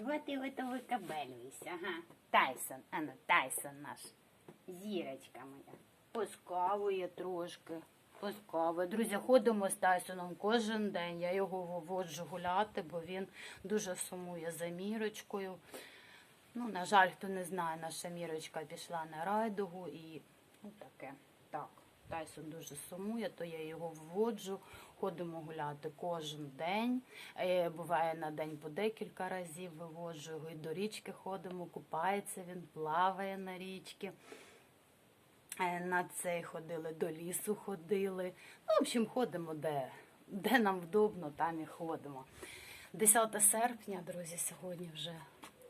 Чого ти ото викабелюєшся, ага? Тайсон, а ну, Тайсон наш. Зірочка моя. Поскавує трошки. Поскавує. Друзі, ходимо з Тайсоном кожен день. Я його виводжу гуляти, бо він дуже сумує за мірочкою. Ну, на жаль, хто не знає, наша мірочка пішла на райдугу і ну таке. Так, Тайсон дуже сумує, то я його виводжу. Ходимо гуляти кожен день. Е, Буває на день по декілька разів виводжу його і до річки ходимо, купається він, плаває на річці. Е, На цей ходили, до лісу ходили. Ну, в общем, ходимо де, де нам вдобно, там і ходимо. 10 серпня, друзі, сьогодні вже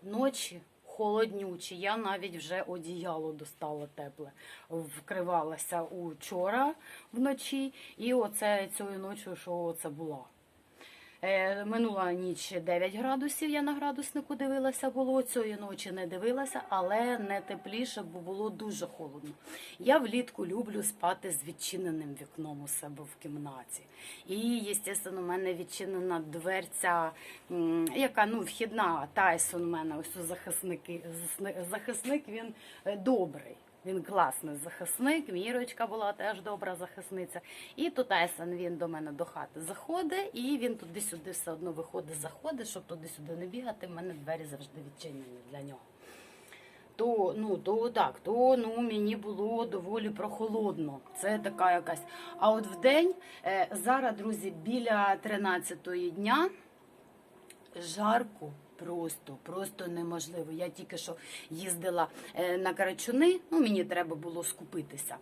ночі холоднючі. Я навіть вже одіяло достала тепле. Вкривалася учора вночі, і оце цією ночі, що це була. Е, Минула ніч 9 градусів, я на градуснику дивилася, було цієї ночі не дивилася, але не тепліше, бо було дуже холодно. Я влітку люблю спати з відчиненим вікном у себе в кімнаті. І, звісно, у мене відчинена дверця, яка ну, вхідна, Тайсон у мене ось у захисники. Захисник він е, добрий. Він класний захисник, Мірочка була теж добра захисниця. І тут Тайсон він до мене до хати заходить, і він туди-сюди все одно виходить, заходить, щоб туди-сюди не бігати. В мене двері завжди відчинені для нього. То ну то так, то ну мені було доволі прохолодно. Це така якась. А от в день е, зараз, друзі, біля 13-ї дня жарко. Просто, просто неможливо. Я тільки що їздила е, на Карачуни, ну мені треба було скупитися.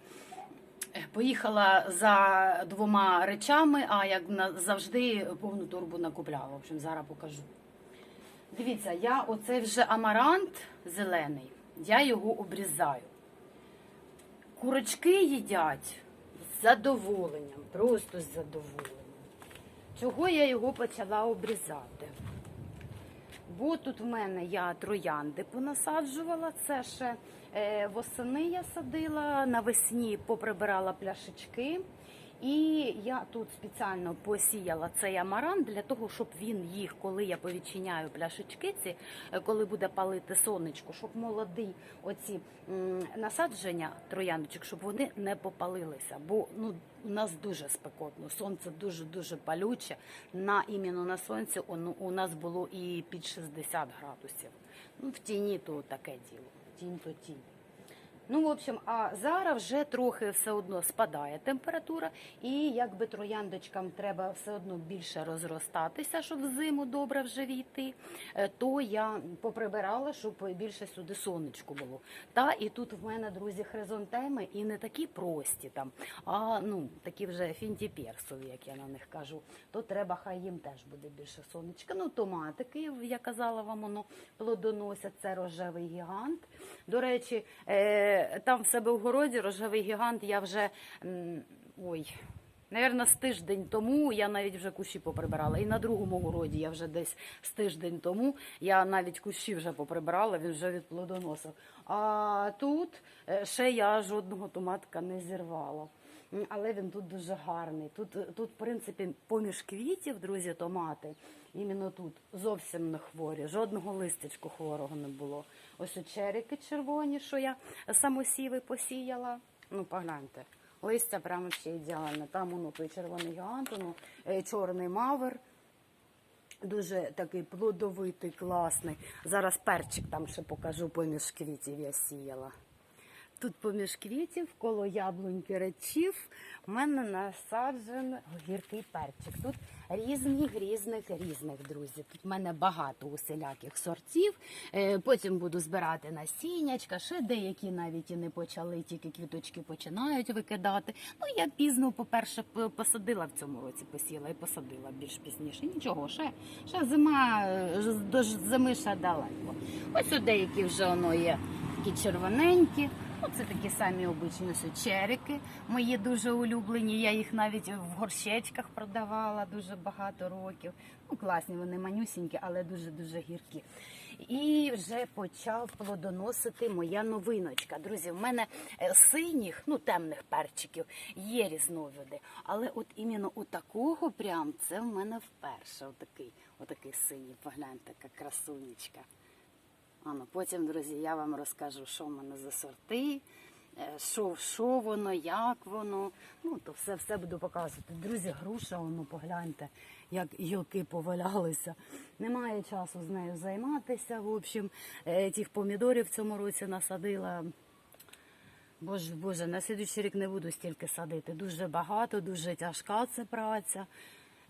Е, Поїхала за двома речами, а як завжди повну торбу накупляла. В общем, зараз покажу. Дивіться, я оцей вже амарант зелений, я його обрізаю. Курочки їдять з задоволенням, просто з задоволенням. Чого я його почала обрізати? Бо тут в мене я троянди понасаджувала. Це ще е, восени я садила, навесні поприбирала пляшечки. І я тут спеціально посіяла цей амарант для того, щоб він їх, коли я повідчиняю пляшечки, ці, е, коли буде палити сонечко, щоб молоді оці насадження трояндочок, щоб вони не попалилися. Бо ну у нас дуже спекотно, сонце дуже дуже палюче. На іменно на сонці он- у нас було і під 60 градусів. Ну в тіні то таке діло. Тінь то тінь. Ну, в общем, а зараз вже трохи все одно спадає температура, і якби трояндочкам треба все одно більше розростатися, щоб в зиму добре вже війти, е, то я поприбирала, щоб більше сюди сонечко було. Та і тут в мене, друзі, хризантеми і не такі прості там, а ну такі вже фінтіперсові, як я на них кажу. То треба, хай їм теж буде більше сонечка. Ну, томатики, я казала вам, воно плодоносять. Це рожевий гігант. До речі, е, там в себе в городі рожевий гігант я вже ой. Наверно, з тиждень тому я навіть вже кущі поприбирала. І на другому городі я вже десь з тиждень тому я навіть кущі вже поприбирала, він вже відплодоносив. А тут е, ще я жодного томатка не зірвала. Але він тут дуже гарний. Тут, тут, в принципі, поміж квітів, друзі, томати. Іменно тут зовсім не хворі, жодного листячку хворого не було. Ось у черіки червоні, що я самосіви посіяла. Ну, погляньте. Листя прямо ще ідеальне. Там воно той червоний гігант, воно, е, чорний мавер. Дуже такий плодовитий, класний. Зараз перчик там ще покажу поміж квітів я сіяла. Тут поміж квітів, коло яблуньки речів, у мене насаджений гіркий перчик. Тут різних, різних, різних, друзі. Тут в мене багато усіляких сортів. Е, Потім буду збирати насіннячка, ще деякі навіть і не почали, тільки квіточки починають викидати. Ну, я пізно, по-перше, посадила в цьому році, посіла і посадила більш пізніше. Нічого, ще, ще зима, е, до зими ще далеко. Ось у деякі вже воно є такі червоненькі. Ну, це такі самі обичні ось черики, мої дуже улюблені. Я їх навіть в горщечках продавала дуже багато років. Ну, класні, вони манюсінькі, але дуже-дуже гіркі. І вже почав плодоносити моя новиночка. Друзі, в мене е, синіх, ну темних перчиків є різновиди. Але от іменно у такого прям це в мене вперше. Отакий, отакий синій. Погляньте, яка красунечка. Ну, потім, друзі, я вам розкажу, що в мене за сорти, е, що, що воно, як воно. Ну, то все, все буду показувати. Друзі, груша, воно погляньте, як гілки повалялися. Немає часу з нею займатися. В общем, е, тих помідорів в цьому році насадила. Боже, Боже, на слідуючий рік не буду стільки садити. Дуже багато, дуже тяжка це праця.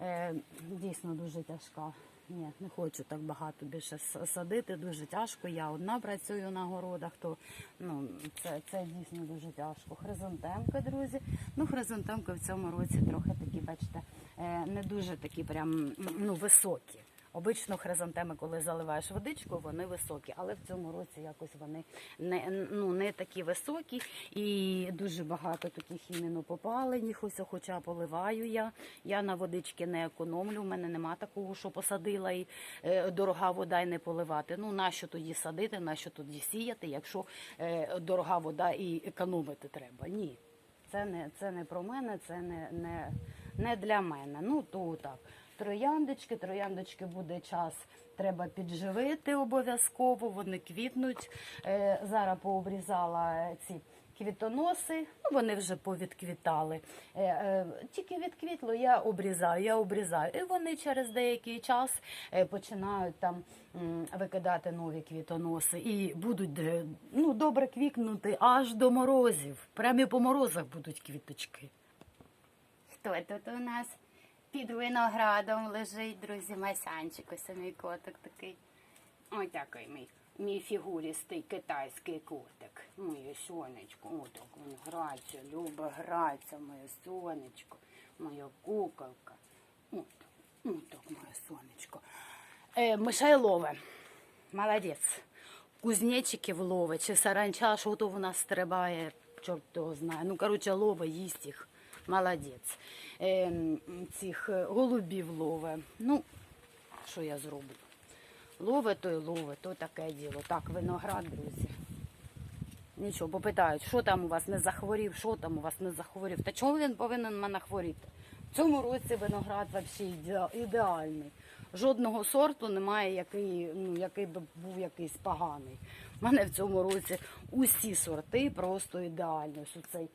Е, дійсно дуже тяжка. Ні, не хочу так багато більше садити. Дуже тяжко. Я одна працюю на городах, то ну це, це дійсно дуже тяжко. Хризантемки, друзі. Ну, хризантемки в цьому році трохи такі, бачите, е, не дуже такі прям ну, високі. Обично хризантеми, коли заливаєш водичку, вони високі, але в цьому році якось вони не, ну, не такі високі і дуже багато таких іменно попалених. Ось, хоча поливаю я. Я на водички не економлю. У мене нема такого, що посадила і е, дорога вода і не поливати. Ну нащо тоді садити, нащо тоді сіяти, якщо е, дорога вода і економити треба? Ні. Це не, це не про мене, це не, не, не для мене. Ну, то так. Трояндочки, трояндочки буде час, треба підживити обов'язково, вони квітнуть. Е, зараз пообрізала ці квітоноси, ну вони вже повідквітали. Е, е, тільки відквітло, я обрізаю, я обрізаю. І вони через деякий час е, починають там викидати нові квітоноси і будуть е, ну, добре квітнути аж до морозів. Прямо по морозах будуть квіточки. Хто тут у нас під виноградом лежить, друзі, Масянчик, ось мій котик такий. Ось такий мій, мій фігуристий китайський котик. Моє сонечко, отак він грається, любить грається, моє сонечко, моя куколка. От, отак моє сонечко. Е, Мишайлове, молодець. Кузнечиків ловить, чи саранча, що то нас стрибає, чорт того знає. Ну, коротше, ловить, їсть їх. Молодець. Е, цих е, голубів лове. Ну, що я зроблю? Лове, то й лове, то таке діло. Так, виноград, друзі. Нічого, попитають, що там у вас не захворів, що там у вас не захворів. Та чому він повинен мене хворіти? В цьому році виноград взагалі ідеальний. Жодного сорту немає, який, ну, який би був якийсь поганий. У мене в цьому році усі сорти просто ідеальні. Ось цей,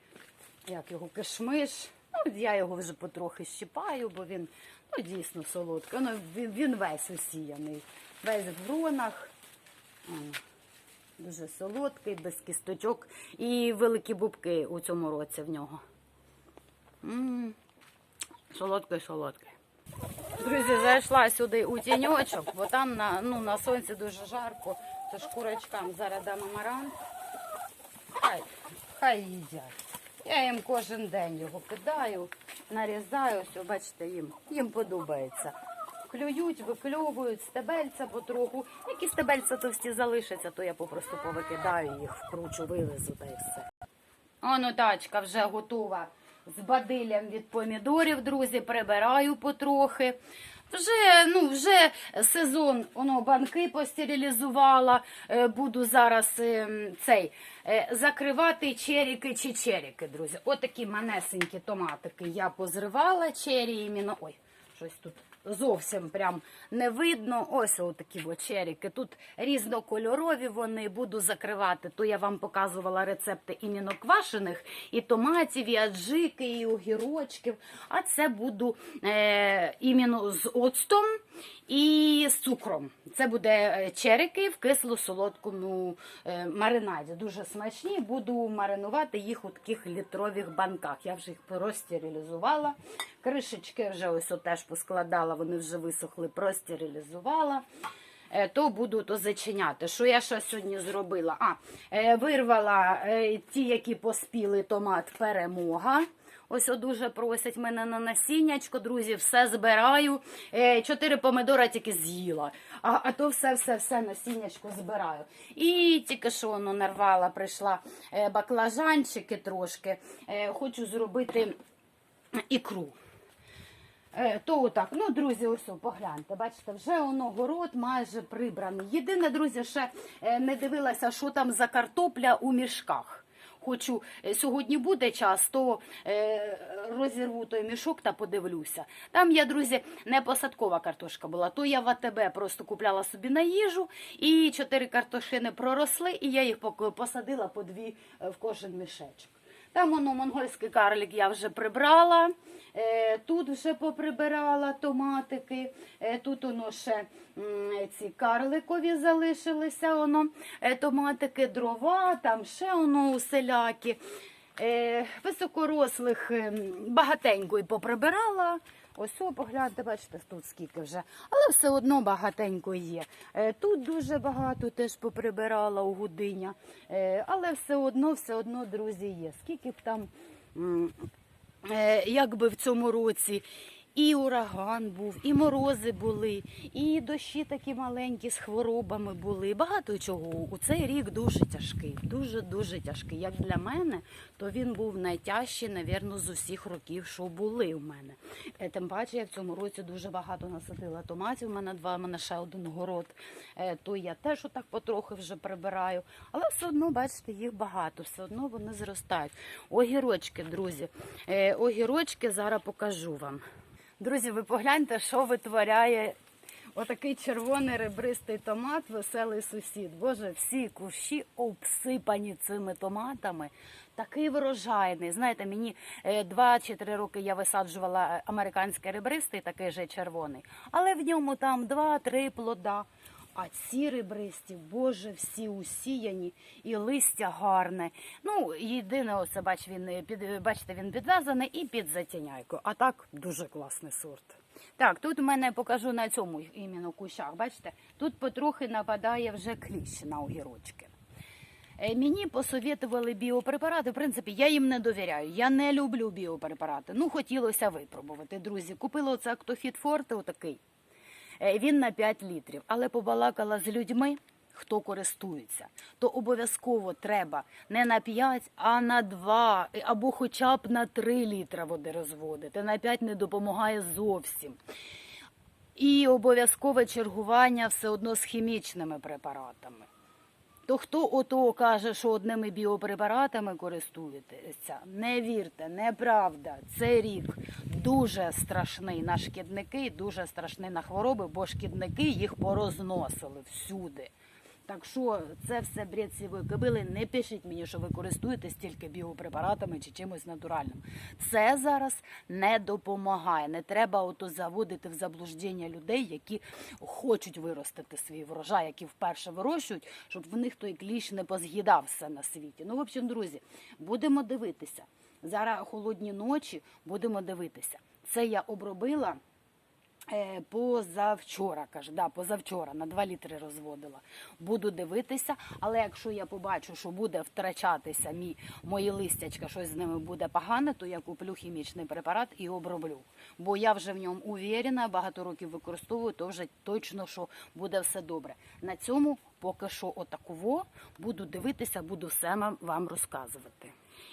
як його кишмиш. Ну, я його вже потрохи щипаю, бо він ну, дійсно солодкий. Ну, він, він весь осіяний, весь в гронах. Дуже солодкий, без кісточок і великі бубки у цьому році в нього. м Солодкий, солодкий. Друзі, зайшла сюди у тіньочок, бо там на, ну, на сонці дуже жарко. Тож курочкам зараз дам амарант. Хай, хай їдять. Я їм кожен день його кидаю, нарізаю, все, бачите, їм, їм подобається. Клюють, викльовують, стебельця потроху. Які стебельця товсті залишаться, то я попросту повикидаю їх, вкручу, вивезу та й все. Оно тачка вже готова з бадиллям від помідорів, друзі, прибираю потрохи. Вже, ну, вже сезон, воно банки постерилізувала. Е, Буду зараз е, цей е, закривати черіки чи черіки, друзі. Отакі манесенькі томатики я позривала, черії іменно. Ой, щось тут зовсім прям не видно. Ось отакі вечеріки. Тут різнокольорові вони буду закривати. То я вам показувала рецепти іменно квашених, і томатів, і аджики, і огірочків. А це буду е, іменно з оцтом і з цукром. Це буде е, черики в кисло-солодкому е, маринаді. Дуже смачні. Буду маринувати їх у таких літрових банках. Я вже їх простерилізувала. Кришечки вже ось теж поскладала, вони вже висохли, простерилізувала. Е, То буду то зачиняти. Що я ще сьогодні зробила? А, вирвала ті, які поспіли томат перемога. Ось дуже просять мене на насіннячко, друзі, все збираю. Е, Чотири помидора тільки з'їла. А, а то все, все, все насіннячко збираю. І тільки що воно нарвала, прийшла е, баклажанчики трошки. Е, Хочу зробити ікру. То отак, ну, друзі, ось погляньте, бачите, вже воно город майже прибраний. Єдине, друзі, ще не дивилася, що там за картопля у мішках. Хочу, е, сьогодні буде час, то е, розірву той мішок та подивлюся. Там я, друзі, не посадкова картошка була, то я в АТБ просто купляла собі на їжу, і чотири картошини проросли, і я їх посадила по дві е, в кожен мішечок. Там воно монгольський карлік я вже прибрала. Е, Тут вже поприбирала томатики. Е, Тут воно ще ці карликові залишилися. Воно е, томатики, дрова, там ще воно уселякі. Е, Високорослих ем, багатенько і поприбирала. Ось о, погляньте, бачите, тут скільки вже. Але все одно багатенько є. Тут дуже багато теж поприбирала у гудиня. Е, Але все одно, все одно, друзі, є. Скільки б там, е, як би в цьому році. І ураган був, і морози були, і дощі такі маленькі з хворобами були. Багато чого. У цей рік дуже тяжкий, дуже дуже тяжкий. Як для мене, то він був найтяжчий, навірно, з усіх років, що були в мене. Е, Тим паче, я в цьому році дуже багато насадила томатів. У мене два, у мене ще один город. Е, То я теж отак потрохи вже прибираю. Але все одно, бачите, їх багато, все одно вони зростають. Огірочки, друзі. Е, Огірочки зараз покажу вам. Друзі, ви погляньте, що витворяє отакий червоний ребристий томат, веселий сусід. Боже, всі кущі обсипані цими томатами. Такий врожайний. Знаєте, мені е, два чи три роки я висаджувала е, американський ребристий, такий же червоний, але в ньому там два-три плода. А ці ребристі, боже, всі усіяні, і листя гарне. Ну, єдине, оце бач, він е, під бачите, він підв'язаний і під затіняйку. А так дуже класний сорт. Так, тут у мене покажу на цьому іменно кущах. Бачите, тут потрохи нападає вже кліщ на огірочки. Е, Мені посовітували біопрепарати. В принципі, я їм не довіряю. Я не люблю біопрепарати. Ну, хотілося випробувати. Друзі, купила оце Актофіт отакий. Е, Він на 5 літрів, але побалакала з людьми, хто користується, то обов'язково треба не на 5, а на 2, або хоча б на 3 літра води розводити. На 5 не допомагає зовсім. І обов'язкове чергування все одно з хімічними препаратами. То хто ото каже, що одними біопрепаратами користуєтеся, не вірте, неправда. Це рік дуже страшний на шкідники, дуже страшний на хвороби, бо шкідники їх порозносили всюди. Так що це все бред сівої кобили. Не пишіть мені, що ви користуєтесь тільки біопрепаратами чи чимось натуральним. Це зараз не допомагає. Не треба ото заводити в заблуждення людей, які хочуть виростити свій врожай, які вперше вирощують, щоб в них той кліщ не поз'їдав все на світі. Ну, в общем, друзі, будемо дивитися. Зараз холодні ночі будемо дивитися. Це я обробила. Е, Позавчора, каже, да, позавчора на 2 літри розводила. Буду дивитися, але якщо я побачу, що буде втрачатися мій, мої листячка, щось з ними буде погане, то я куплю хімічний препарат і оброблю. Бо я вже в ньому уверена, багато років використовую, то вже точно, що буде все добре. На цьому поки що отаково буду дивитися, буду все вам розказувати.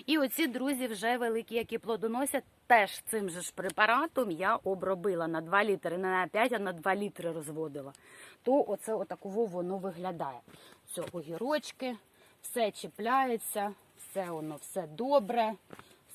І оці друзі вже великі, які плодоносять, теж цим же ж препаратом я обробила на 2 літри, не на 5, а на 2 літри розводила. То оце отаково воно виглядає. Все, огірочки, все чіпляється, все воно все добре.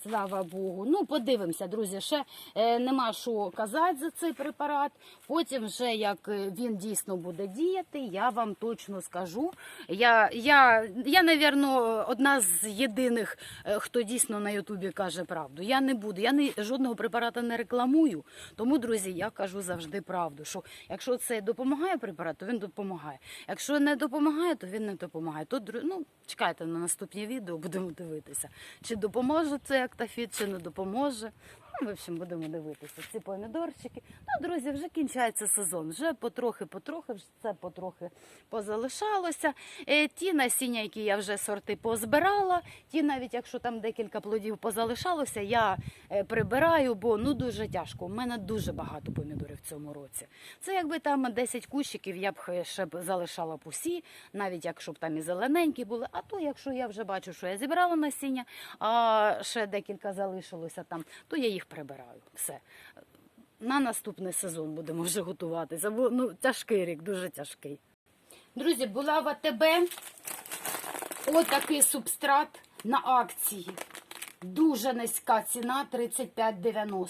Слава Богу. Ну, подивимося, друзі. Ще е, нема що казати за цей препарат. Потім, вже як е, він дійсно буде діяти, я вам точно скажу. Я, я, я навірно, одна з єдиних, е, хто дійсно на Ютубі каже правду. Я не буду, я не, жодного препарата не рекламую. Тому, друзі, я кажу завжди правду. Що якщо це допомагає препарат, то він допомагає. Якщо не допомагає, то він не допомагає. То ну, чекайте на наступні відео, будемо дивитися, чи допоможе цей актофіт, чи не допоможе. Ну, в общем, будемо дивитися ці помідорчики. Ну, друзі, вже кінчається сезон. Вже потрохи-потрохи, вже це потрохи позалишалося. Е, ті насіння, які я вже сорти позбирала, ті, навіть якщо там декілька плодів позалишалося, я е, прибираю, бо ну дуже тяжко. У мене дуже багато помідорів в цьому році. Це якби там 10 кущиків, я б ще б залишала б усі, навіть якщо б там і зелененькі були. А то, якщо я вже бачу, що я зібрала насіння, а ще декілька залишилося там, то я їх прибираю. Все. На наступний сезон будемо вже готуватися. Бо ну, тяжкий рік, дуже тяжкий. Друзі, була в АТБ отакий субстрат на акції. Дуже низька ціна 35,90.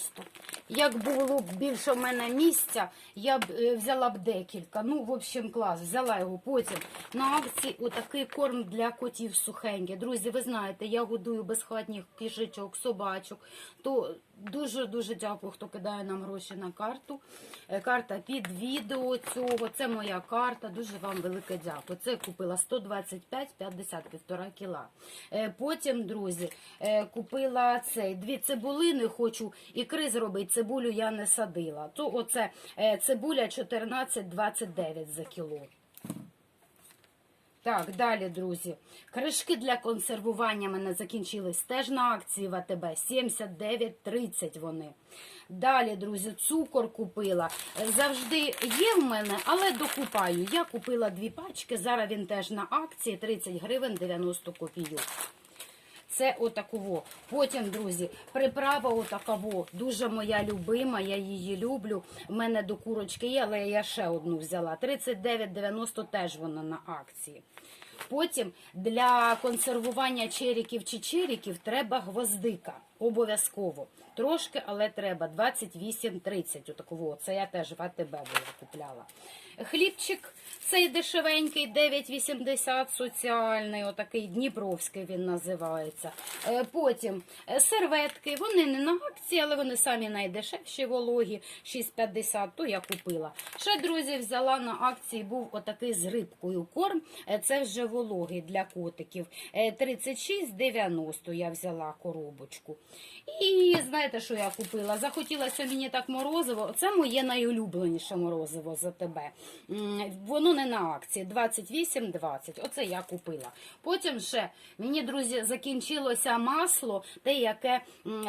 Як було б більше в мене місця, я б е, взяла б декілька. Ну, в общем, клас, взяла його. Потім на акції отакий корм для котів сухенький. Друзі, ви знаєте, я годую безхатніх кішечок, собачок. То дуже-дуже дякую, хто кидає нам гроші на карту. Е, Карта під відео цього. Це моя карта. Дуже вам велике дякую. Це купила 125, 50, півтора кіла. Е, Потім, друзі, е, купила цей дві цибулини. Хочу ікри зробити. Цибулю я не садила. То оце цибуля 14,29 за кіло. Так, далі, друзі. Кришки для консервування мене закінчились. Теж на акції в АТБ. 79,30 вони. Далі, друзі, цукор купила. Завжди є в мене, але докупаю. Я купила дві пачки. Зараз він теж на акції 30 гривень 90 копійок. Це отаково. Потім, друзі, приправа отакаво. Дуже моя любима, я її люблю. У мене до курочки є, але я ще одну взяла. 39,90 теж вона на акції. Потім для консервування черіків чи черіків треба гвоздика. Обов'язково. Трошки, але треба. 28,30. Отаково. Це я теж в АТБ була купляла. Хлібчик цей дешевенький, 9,80 соціальний, отакий Дніпровський він називається. Е, Потім е, серветки, вони не на акції, але вони самі найдешевші вологі, 6,50, то я купила. Ще, друзі, взяла на акції, був отакий з рибкою корм, Е, це вже вологий для котиків. Е, 36,90 я взяла коробочку. І знаєте, що я купила? Захотілося мені так морозиво. Це моє найулюбленіше морозиво за тебе. Воно не на акції. 28,20. Оце я купила. Потім ще мені, друзі, закінчилося масло, те, яке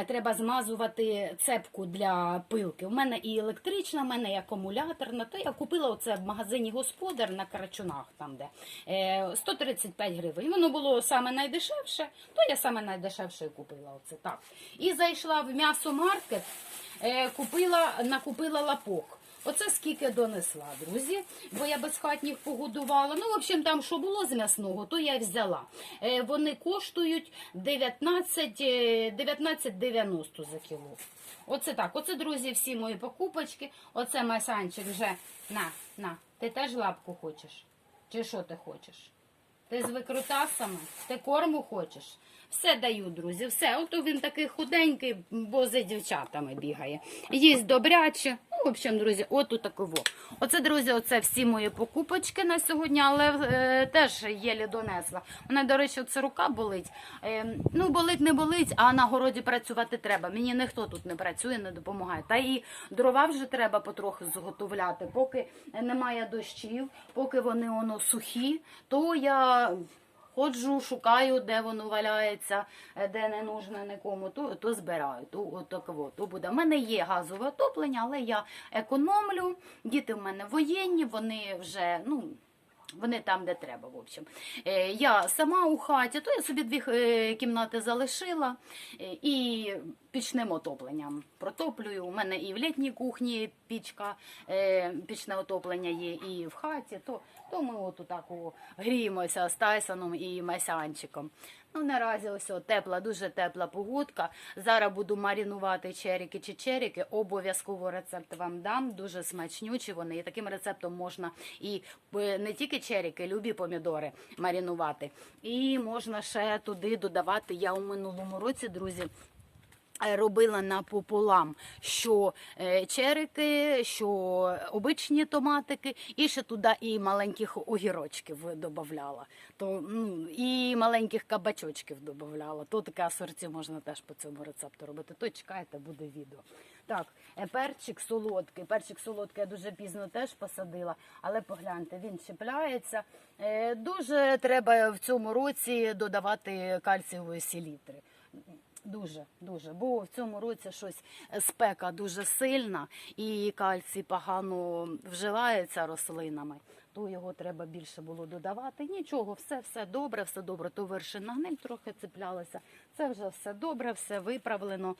треба змазувати цепку для пилки. У мене і електрична, у мене і акумуляторна. То я купила оце в магазині Господар на Карачунах, там де е, 135 гривень. Воно було саме найдешевше, то я саме найдешевше купила. Оце так. І зайшла в м'ясомаркет, е, купила, накупила лапок. Оце скільки донесла, друзі, бо я безхатніх погодувала. Ну, в общем, там що було з м'ясного, то я взяла. Е, вони коштують 19, е, 19,90 за кіло. Оце так. Оце, друзі, всі мої покупочки. Оце Масянчик вже. На, на. Ти теж лапку хочеш? Чи що ти хочеш? Ти з викрутасами? Ти корму хочеш? Все даю, друзі, все. Ото він такий худенький, бо за дівчатами бігає. Їсть добряче. В общем, друзі, от таково. Оце, друзі, оце всі мої покупочки на сьогодні, але е, теж єлі донесла. Мене, до речі, це рука болить. Е, ну, болить, не болить, а на городі працювати треба. Мені ніхто тут не працює, не допомагає. Та і дрова вже треба потрохи зготовляти. Поки немає дощів, поки вони воно сухі, то я. Ходжу, шукаю, де воно валяється, е, де не нужно нікому, то, то збираю. То, от то буде. У мене є газове отоплення, але я економлю. Діти в мене воєнні, вони вже, ну. Вони там, де треба, в общем. Е, Я сама у хаті, то я собі дві е, кімнати залишила і пічним отопленням протоплюю. У мене і в літній кухні пічка, е, пічне отоплення є, і в хаті. То, то ми от так гріємося з Тайсоном і Масянчиком. Ну, наразі ось тепла, дуже тепла погодка. Зараз буду марінувати черіки чи черіки. Обов'язково рецепт вам дам. Дуже смачнючі вони. І таким рецептом можна і е, не тільки черіки, любі помідори марінувати. І можна ще туди додавати. Я у минулому році, друзі. Е, робила напополам, що е, черики, що обичні томатики, і ще туди і маленьких огірочків додавала. То, ну, і маленьких кабачочків додавала. То таке асорті можна теж по цьому рецепту робити. То чекайте, буде відео. Так, е, перчик солодкий. Перчик солодкий я дуже пізно теж посадила, але погляньте, він чіпляється. Дуже треба в цьому році додавати кальцієвої селітри. Дуже, дуже. Бо в цьому році щось е, спека дуже сильна і кальцій погано вживається рослинами. То його треба більше було додавати. Нічого, все, все добре, все добре. То вершина гниль трохи цеплялася. Це вже все добре, все виправлено.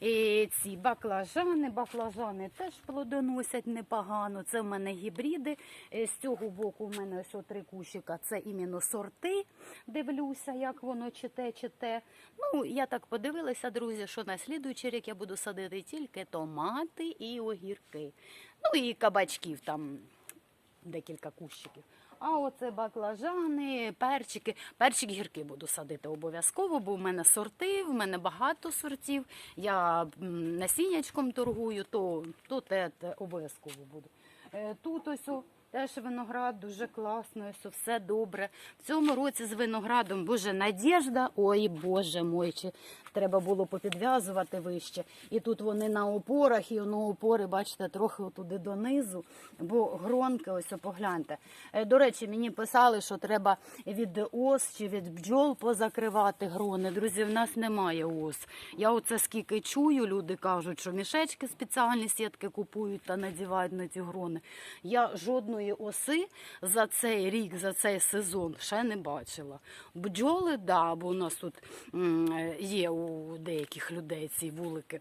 І ці баклажани, баклажани теж плодоносять непогано. Це в мене гібриди. Е, З цього боку в мене ось три кущика. Це іменно сорти. Дивлюся, як воно чите, чите. Ну, я так подивилася, друзі, що на слідуючий рік я буду садити тільки томати і огірки. Ну і кабачків там декілька кущиків. А оце баклажани, перчики. Перчик гірки буду садити обов'язково, бо в мене сорти, в мене багато сортів. Я насіннячком торгую, то, то те, те обов'язково буду. Е, Тут ось теж виноград дуже класно, ось все добре. В цьому році з виноградом, боже, надіжда, ой, боже мой, чи треба було попідв'язувати вище. І тут вони на опорах, і воно опори, бачите, трохи туди донизу, бо гронки, ось погляньте. Е, До речі, мені писали, що треба від ос чи від бджол позакривати грони. Друзі, в нас немає ос. Я оце скільки чую, люди кажуть, що мішечки спеціальні сітки купують та надівають на ці грони. Я жодної оси за цей рік, за цей сезон ще не бачила. Бджоли, да, бо у нас тут е, є у деяких людей ці вулики.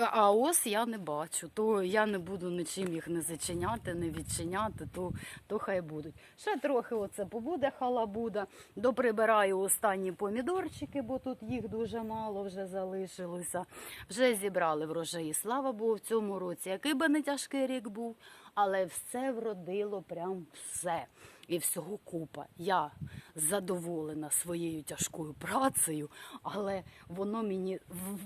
А ос я не бачу. То я не буду нічим їх не зачиняти, не відчиняти, то, то хай будуть. Ще трохи оце побуде халабуда. Доприбираю останні помідорчики, бо тут їх дуже мало вже залишилося. Вже зібрали врожаї. Слава Богу, в цьому році. Який би не тяжкий рік був, але все вродило прям все. І всього купа. Я задоволена своєю тяжкою працею, але воно мені,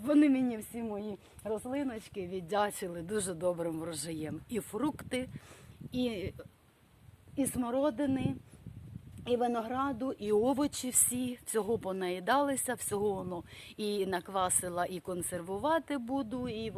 вони мені всі мої рослиночки віддячили дуже добрим врожаєм. І фрукти, і, і смородини, і винограду, і овочі всі, всього понаїдалися, всього воно і наквасила, і консервувати буду, і